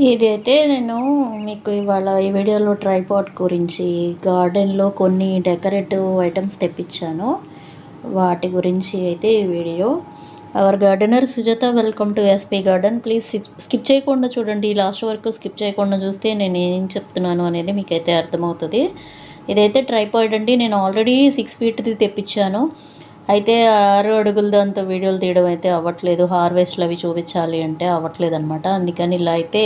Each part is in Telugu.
ఇదైతే నేను మీకు ఇవాళ ఈ వీడియోలో ట్రైపాట్ గురించి గార్డెన్లో కొన్ని డెకరేటివ్ ఐటమ్స్ తెప్పించాను. వాటి గురించి అయితే ఈ video. Our gardener Sujatha welcome to SP garden please skip చేయకుండా చూడండి. లాస్ట్ వరకు స్కిప్ చేయకుండా చూస్తే నేను ఏం చెప్తున్నాను అనేది మీకైతే అర్థమవుతుంది. ఇదైతే ట్రైపాయిడ్ అండి. నేను ఆల్రెడీ సిక్స్ ఫీట్ది తెప్పించాను. అయితే ఆరు అడుగుల దాంతో వీడియోలు తీయడం అయితే అవ్వట్లేదు. హార్వెస్ట్లు అవి చూపించాలి అంటే అవ్వట్లేదు అనమాట అందుకని ఇలా అయితే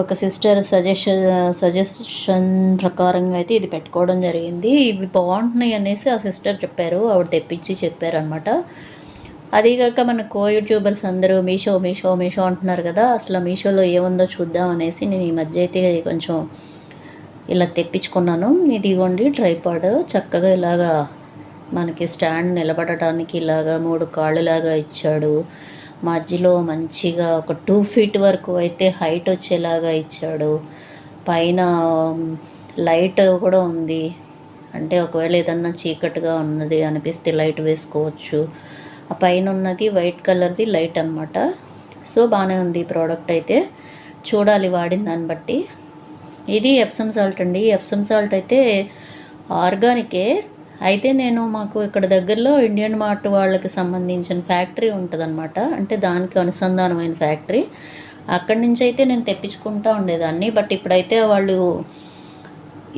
ఒక సిస్టర్ సజెషన్ సజెషన్ ప్రకారంగా అయితే ఇది పెట్టుకోవడం జరిగింది. ఇవి బాగుంటున్నాయి అనేసి ఆ సిస్టర్ చెప్పారు. ఆవిడ తెప్పించి చెప్పారనమాట అదీగాక మన కో యూట్యూబర్స్ అందరూ మీషో మీషో మీషో అంటున్నారు కదా అసలు మీషోలో ఏముందో చూద్దాం అనేసి నేను ఈ మధ్య అయితే కొంచెం ఇలా తెప్పించుకున్నాను. ఇదిగోండి ట్రైపాడ్. చక్కగా ఇలాగా మనకి స్టాండ్ నిలబడటానికి ఇలాగా మూడు కాళ్ళులాగా ఇచ్చాడు. మధ్యలో మంచిగా ఒక టూ ఫీట్ వరకు అయితే హైట్ వచ్చేలాగా ఇచ్చాడు. పైన లైట్ కూడా ఉంది. అంటే ఒకవేళ ఏదన్నా చీకటిగా ఉన్నది అనిపిస్తే లైట్ వేసుకోవచ్చు. ఆ పైన ఉన్నది వైట్ కలర్ది లైట్ అనమాట సో బాగానే ఉంది ఈ ప్రోడక్ట్ అయితే. చూడాలి వాడిన దాన్ని బట్టి. ఇది ఎప్సమ్ సాల్ట్ అండి. ఎప్సమ్ సాల్ట్ అయితే ఆర్గానికే అయితే నేను మాకు ఇక్కడ దగ్గరలో ఇండియన్ మార్ట్ వాళ్ళకి సంబంధించిన ఫ్యాక్టరీ ఉంటుందన్నమాట. అంటే దానికి అనుసంధానమైన ఫ్యాక్టరీ. అక్కడి నుంచి అయితే నేను తెప్పించుకుంటూ ఉండేదాన్ని. బట్ ఇప్పుడైతే వాళ్ళు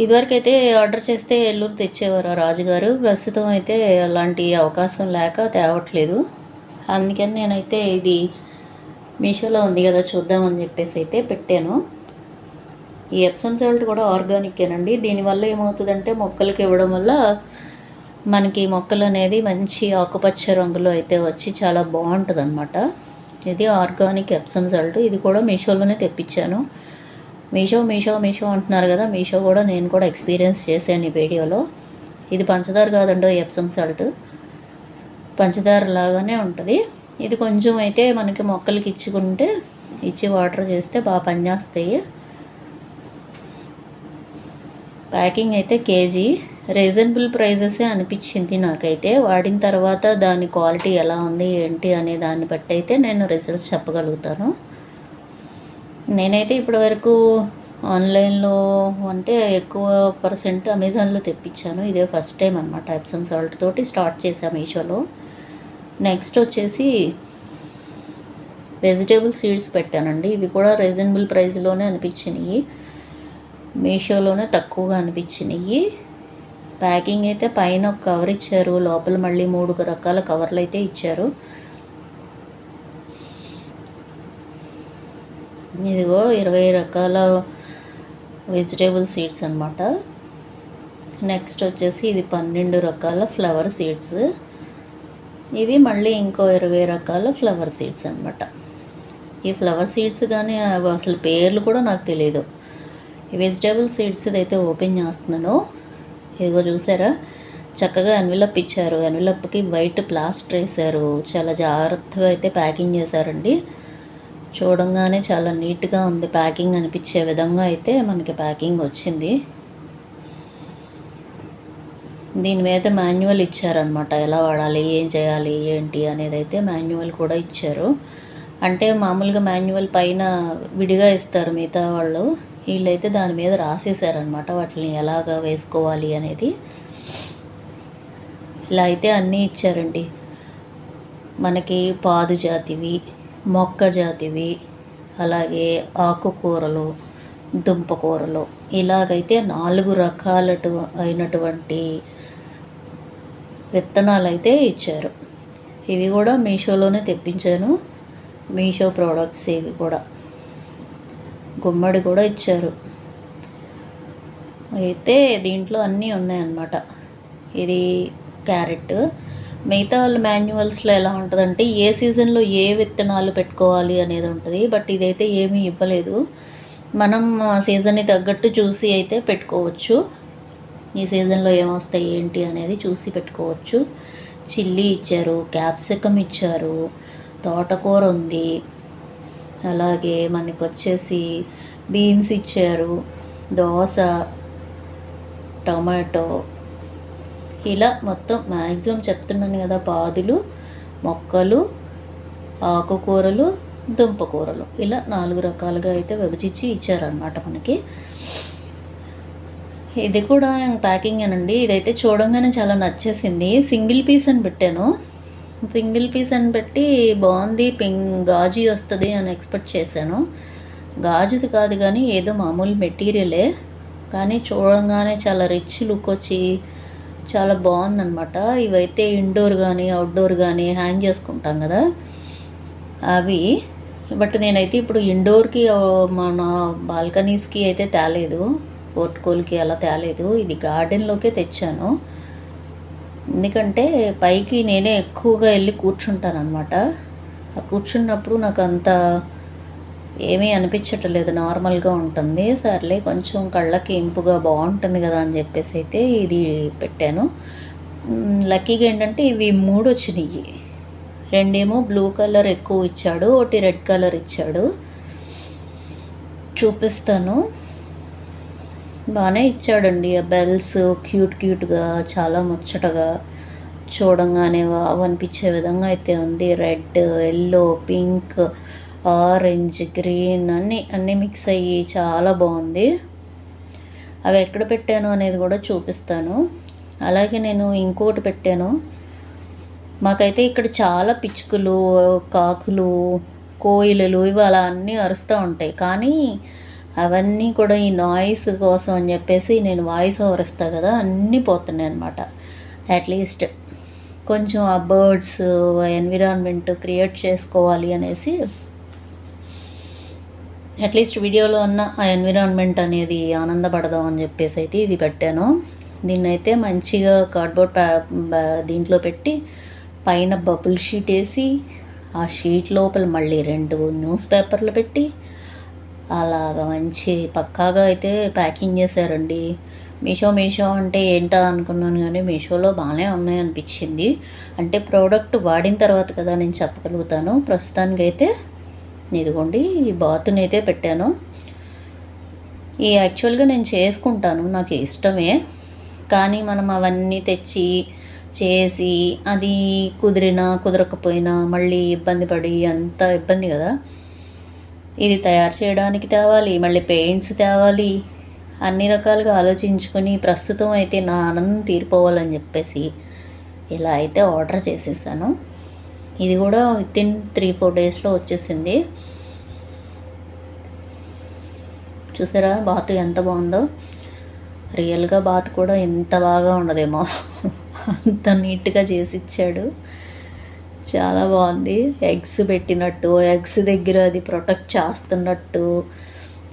ఇదివరకైతే ఆర్డర్ చేస్తే ఎల్లూరు తెచ్చేవారు ఆ రాజుగారు. ప్రస్తుతం అయితే అలాంటి అవకాశం లేక తేవట్లేదు. అందుకని నేనైతే ఇది మీషోలో ఉంది కదా చూద్దామని చెప్పేసి అయితే పెట్టాను. ఈ ఎప్సమ్ సాల్ట్ కూడా ఆర్గానికేనండి దీనివల్ల ఏమవుతుందంటే మొక్కలకి ఇవ్వడం వల్ల మనకి మొక్కలు అనేది మంచి ఆకుపచ్చ రంగులో అయితే వచ్చి చాలా బాగుంటుంది అనమాట ఇది ఆర్గానిక్ ఎప్సమ్ సాల్ట్. ఇది కూడా మీషోలోనే తెప్పించాను. మీషో మీషో మీషో అంటున్నారు కదా మీషో కూడా నేను కూడా ఎక్స్పీరియన్స్ చేశాను ఈ వీడియోలో. ఇది పంచదార కాదండో ఎప్సమ్ సాల్ట్. పంచదార లాగానే ఉంటుంది. ఇది కొంచెం అయితే మనకి మొక్కలకి ఇచ్చుకుంటే ఇచ్చి వాటర్ చేస్తే బాగా పనిచేస్తాయి. ప్యాకింగ్ అయితే కేజీ. రీజనబుల్ ప్రైజెసే అనిపించింది నాకైతే. వాడిన తర్వాత దాని క్వాలిటీ ఎలా ఉంది ఏంటి అనే దాన్ని బట్టి అయితే నేను రిజల్ట్స్ చెప్పగలుగుతాను. నేనైతే ఇప్పటివరకు ఆన్లైన్లో అంటే ఎక్కువ పర్సెంట్ అమెజాన్లో తెప్పించాను. ఇదే ఫస్ట్ టైం అనమాట ఎప్సమ్ సాల్ట్ తోటి స్టార్ట్ చేశాను మీషోలో. నెక్స్ట్ వచ్చేసి వెజిటేబుల్ సీడ్స్ పెట్టానండి. ఇవి కూడా రీజనబుల్ ప్రైస్లోనే అనిపించినాయి. మీషోలోనే తక్కువగా అనిపించినాయి. ప్యాకింగ్ అయితే పైన ఒక కవర్ ఇచ్చారు. లోపల మళ్ళీ మూడు రకాల కవర్లు అయితే ఇచ్చారు. ఇదిగో ఇరవై రకాల వెజిటేబుల్ సీడ్స్ అనమాట నెక్స్ట్ వచ్చేసి ఇది పన్నెండు రకాల ఫ్లవర్ సీడ్స్ ఇది మళ్ళీ ఇంకో ఇరవై రకాల ఫ్లవర్ సీడ్స్ అనమాట ఈ ఫ్లవర్ సీడ్స్ కానీ అసలు పేర్లు కూడా నాకు తెలియదు ఈ వెజిటేబుల్ సీడ్స్ అయితే ఓపెన్ చేస్తున్నాను. ఇదిగో చూసారా? చక్కగా ఎన్విలప్ ఇచ్చారు. ఎన్విలప్కి వైట్ ప్లాస్టర్ వేసారు చాలా జాగ్రత్తగా అయితే ప్యాకింగ్ చేశారండి. చూడంగానే చాలా నీట్గా ఉంది ప్యాకింగ్ అనిపించే విధంగా అయితే మనకి ప్యాకింగ్ వచ్చింది. దీని మీద మాన్యువల్ ఇచ్చారనమాట ఎలా వాడాలి? ఏం చేయాలి? ఏంటి? అనేది అయితే మాన్యువల్ కూడా ఇచ్చారు. అంటే మామూలుగా మాన్యువల్ పైన విడిగా ఇస్తారు మిగతా వాళ్ళు. వీళ్ళైతే దాని మీద రాసేసారనమాట వాటిని ఎలాగ వేసుకోవాలి అనేది. ఇలా అయితే అన్నీ ఇచ్చారండి. మనకి పాదు జాతివి మొక్క జాతివి అలాగే ఆకుకూరలు దుంపకూరలు ఇలాగైతే నాలుగు రకాలటు అయినటువంటి విత్తనాలు అయితే ఇచ్చారు. ఇవి కూడా మీషోలోనే తెప్పించాను. మీషో ప్రోడక్ట్స్ ఇవి కూడా. గుమ్మడి కూడా ఇచ్చారు. అయితే దీంట్లో అన్నీ ఉన్నాయన్నమాట. ఇది క్యారెట్. మిగతా వాళ్ళ మాన్యువల్స్లో ఎలా ఉంటుందంటే ఏ సీజన్లో ఏ విత్తనాలు పెట్టుకోవాలి అనేది ఉంటుంది. బట్ ఇదైతే ఏమీ ఇవ్వలేదు. మనం సీజన్ని తగ్గట్టు చూసి అయితే పెట్టుకోవచ్చు. ఈ సీజన్లో ఏమొస్తాయి ఏంటి అనేది చూసి పెట్టుకోవచ్చు. చిల్లీ ఇచ్చారు క్యాప్సికమ్ ఇచ్చారు తోటకూర ఉంది. అలాగే మనకు వచ్చేసి బీన్స్ ఇచ్చారు దోస టమాటో. ఇలా మొత్తం మ్యాక్సిమం చెప్తున్నాను కదా పాదులు మొక్కలు ఆకుకూరలు దుంప కూరలు ఇలా నాలుగు రకాలుగా అయితే విభజించి ఇచ్చారనమాట మనకి. ఇది కూడా ప్యాకింగ్ అనండి. ఇదైతే చూడంగానే చాలా నచ్చేసింది. సింగిల్ పీస్ అని పెట్టాను. సింగిల్ పీస్ అని పెట్టి బాగుంది పింక్ గాజు వస్తుంది అని ఎక్స్పెక్ట్ చేశాను. గాజుది కాదు కానీ ఏదో మామూలు మెటీరియలే. కానీ చూడంగానే చాలా రిచ్ లుక్ వచ్చి చాలా బాగుందన్నమాట. ఇవైతే ఇండోర్ కానీ అవుట్డోర్ కానీ హ్యాంగ్ చేసుకుంటాం కదా. అవి. బట్ నేనైతే ఇప్పుడు ఇండోర్కి మన బాల్కనీస్కి అయితే తేలేదు. పోర్ట్కోల్కి అలా తేలేదు. ఇది గార్డెన్లోకే తెచ్చాను. ఎందుకంటే పైకి నేనే ఎక్కువగా వెళ్ళి కూర్చుంటాను అనమాట కూర్చున్నప్పుడు నాకు అంత ఏమీ అనిపించట్లేదు నార్మల్గా ఉంటుంది. సర్లే కొంచెం కళ్ళకి ఇంపుగా బాగుంటుంది కదా అని చెప్పేసి అయితే ఇది పెట్టాను. లక్కీగా ఏంటంటే ఇవి మూడు వచ్చినాయి. రెండేమో బ్లూ కలర్ ఎక్కువ ఇచ్చాడు ఒకటి రెడ్ కలర్ ఇచ్చాడు. చూపిస్తాను. బాగానే ఇచ్చాడండి. ఆ బెల్స్ క్యూట్ క్యూట్గా చాలా ముచ్చటగా చూడంగానే వావ్ అనిపించే విధంగా అయితే ఉంది. Red yellow pink orange green అన్నీ అన్నీ మిక్స్ అయ్యి చాలా బాగుంది. అవి ఎక్కడ పెట్టాను అనేది కూడా చూపిస్తాను. అలాగే నేను ఇంకోటి పెట్టాను. మాకైతే ఇక్కడ చాలా పిచ్చుకలు కాకులు కోయిలలు ఇవి అలా అన్నీ అరుస్తూ ఉంటాయి. కానీ అవన్నీ కూడా ఈ నాయిస్ కోసం అని చెప్పేసి నేను వాయిస్ ఓవర్ ఇస్తా కదా అన్నీ పోతున్నాయి అనమాట అట్లీస్ట్ కొంచెం ఆ బర్డ్స్ ఎన్విరాన్మెంట్ క్రియేట్ చేసుకోవాలి అనేసి అట్లీస్ట్ వీడియోలో ఉన్న ఆ ఎన్విరాన్మెంట్ అనేది ఆనందపడదాం అని చెప్పేసి అయితే ఇది పెట్టాను. దీన్ని అయితే మంచిగా కార్డ్బోర్డ్ దీంట్లో పెట్టి పైన బబుల్ షీట్ వేసి ఆ షీట్ లోపల మళ్ళీ రెండు న్యూస్ పేపర్లు పెట్టి అలాగ మంచి పక్కాగా అయితే ప్యాకింగ్ చేశారండి. మీషో మీషో అంటే ఏంటా అనుకున్నాను కానీ మీషోలో బాగానే ఉన్నాయి అనిపించింది. అంటే ప్రోడక్ట్ వాడిన తర్వాత కదా నేను చెప్పగలుగుతాను. ప్రస్తుతానికైతే ఇదిగోండి ఈ బాతుని అయితే పెట్టాను. ఈ యాక్చువల్గా నేను చేసుకుంటాను నాకు ఇష్టమే. కానీ మనం అవన్నీ తెచ్చి చేసి అది కుదిరినా కుదరకపోయినా మళ్ళీ ఇబ్బంది పడి అంత ఇబ్బంది కదా. ఇది తయారు చేయడానికి తేవాలి మళ్ళీ పెయింట్స్ తేవాలి. అన్ని రకాలుగా ఆలోచించుకొని ప్రస్తుతం అయితే నా ఆనందం తీరిపోవాలని చెప్పేసి ఇలా అయితే ఆర్డర్ చేసేసాను. ఇది కూడా విత్ ఇన్ త్రీ ఫోర్ డేస్లో వచ్చేసింది. చూసారా బాత్ ఎంత బాగుందో. రియల్గా బాత్ కూడా ఎంత బాగా ఉండదేమో. అంత నీట్గా చేసి ఇచ్చాడు. చాలా బాగుంది. ఎగ్స్ పెట్టినట్టు ఎగ్స్ దగ్గర అది ప్రొటెక్ట్ చేస్తున్నట్టు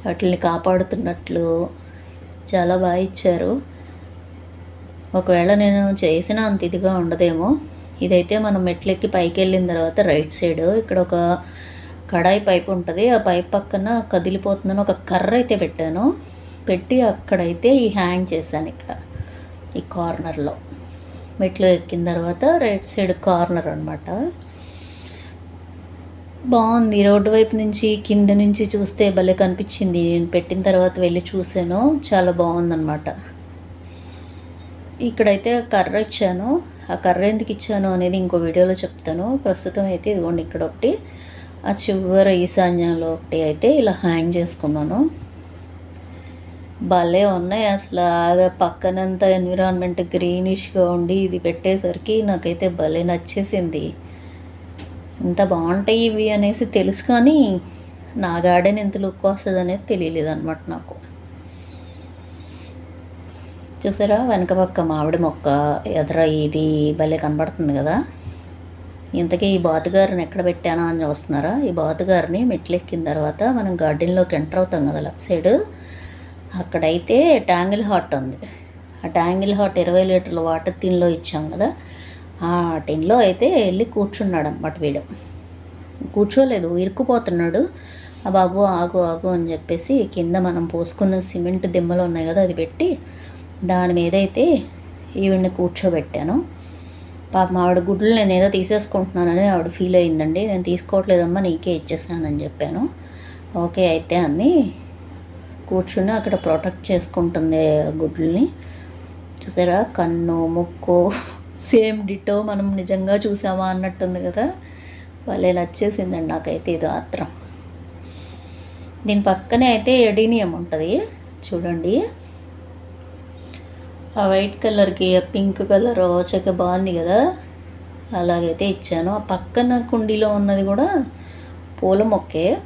వాటిని కాపాడుతున్నట్లు చాలా బాగా ఇచ్చారు. ఒకవేళ నేను చేసిన అంత ఇదిగా ఉండదేమో. ఇదైతే మనం మెట్లెక్కి పైకి వెళ్ళిన తర్వాత రైట్ సైడ్ ఇక్కడ ఒక కడాయి పైప్ ఉంటుంది. ఆ పైప్ పక్కన కదిలిపోతుందని ఒక కర్ర అయితే పెట్టాను. పెట్టి అక్కడైతే ఈ హ్యాంగ్ చేశాను ఇక్కడ ఈ కార్నర్లో. మెట్లు ఎక్కిన తర్వాత రైట్ సైడ్ కార్నర్ అనమాట బాగుంది. రోడ్డు వైపు నుంచి కింద నుంచి చూస్తే భలే కనిపించింది. నేను పెట్టిన తర్వాత వెళ్ళి చూసాను చాలా బాగుందన్నమాట. ఇక్కడైతే కర్ర ఇచ్చాను. ఆ కర్ర ఎందుకు ఇచ్చాను అనేది ఇంకో వీడియోలో చెప్తాను. ప్రస్తుతం అయితే ఇదిగోండి ఇక్కడ ఒకటి ఆ చివరి ఈశాన్యంలో ఒకటి అయితే ఇలా హ్యాంగ్ చేసుకున్నాను. భలే ఉన్నాయి. అసలు పక్కనంతా ఎన్విరాన్మెంట్ గ్రీనిష్గా ఉండి ఇది పెట్టేసరికి నాకైతే భలే నచ్చేసింది. ఇంత బాగుంటాయి ఇవి అనేసి తెలుసు కానీ నా గార్డెన్ ఎంత లుక్ వస్తుంది అనేది తెలియలేదు అనమాట నాకు. చూసారా? వెనక పక్క మామిడి మొక్క ఎదర ఇది భలే కనబడుతుంది కదా? ఇంతకీ ఈ బాతుగారిని ఎక్కడ పెట్టానా అని చూస్తున్నారా? ఈ బాతుగారిని మెట్లెక్కిన తర్వాత మనం గార్డెన్లోకి ఎంటర్ అవుతాం కదా లెఫ్ట్ సైడ్. అక్కడైతే ట్యాంగిల్ హాట్ ఉంది. ఆ ట్యాంగిల్ హాట్ ఇరవై లీటర్ల వాటర్ టిన్లో ఇచ్చాం కదా ఆ టిన్లో అయితే వెళ్ళి కూర్చున్నాడు అనమాట వీడు. కూర్చోలేదు ఇరుక్కుపోతున్నాడు. ఆ బాబు ఆగు ఆగు అని చెప్పేసి కింద మనం పోసుకున్న సిమెంట్ దిమ్మలు ఉన్నాయి కదా అది పెట్టి దాని మీద అయితే ఈవిడ్ని కూర్చోబెట్టాను. పాపం ఆవిడ గుడ్లు నేను ఏదో తీసేసుకుంటున్నానని ఆవిడ ఫీల్ అయిందండి. నేను తీసుకోవట్లేదమ్మా నీకే ఇచ్చేసానని చెప్పాను. ఓకే అయితే అని కూర్చుని అక్కడ ప్రొటెక్ట్ చేసుకుంటుంది గుడ్లని. చూసారా? కన్ను ముక్కు సేమ్ డిటో మనం నిజంగా చూసామా అన్నట్టుంది కదా? వాళ్ళే నచ్చేసిందండి నాకైతే ఇది మాత్రం. దీని పక్కనే అయితే ఎడీనియం ఉంటుంది. చూడండి. ఆ వైట్ కలర్కి ఆ పింక్ కలర్ చక్క బాగుంది కదా? అలాగైతే ఇచ్చాను. ఆ పక్కన కుండీలో ఉన్నది కూడా పూల మొక్కే.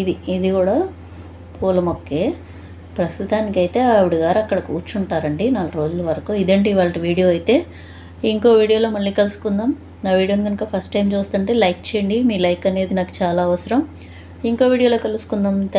ఇది ఇది కూడా పూల మొక్కే. ప్రస్తుతానికైతే ఆవిడ గారు అక్కడ కూర్చుంటారండి నాలుగు రోజుల వరకు. ఇదండి వాళ్ళ వీడియో అయితే. ఇంకో వీడియోలో మళ్ళీ కలుసుకుందాం. నా వీడియోని కనుక ఫస్ట్ టైం చూస్తుంటే లైక్ చేయండి. మీ లైక్ అనేది నాకు చాలా అవసరం. ఇంకో వీడియోలో కలుసుకుందాం. థ్యాంక్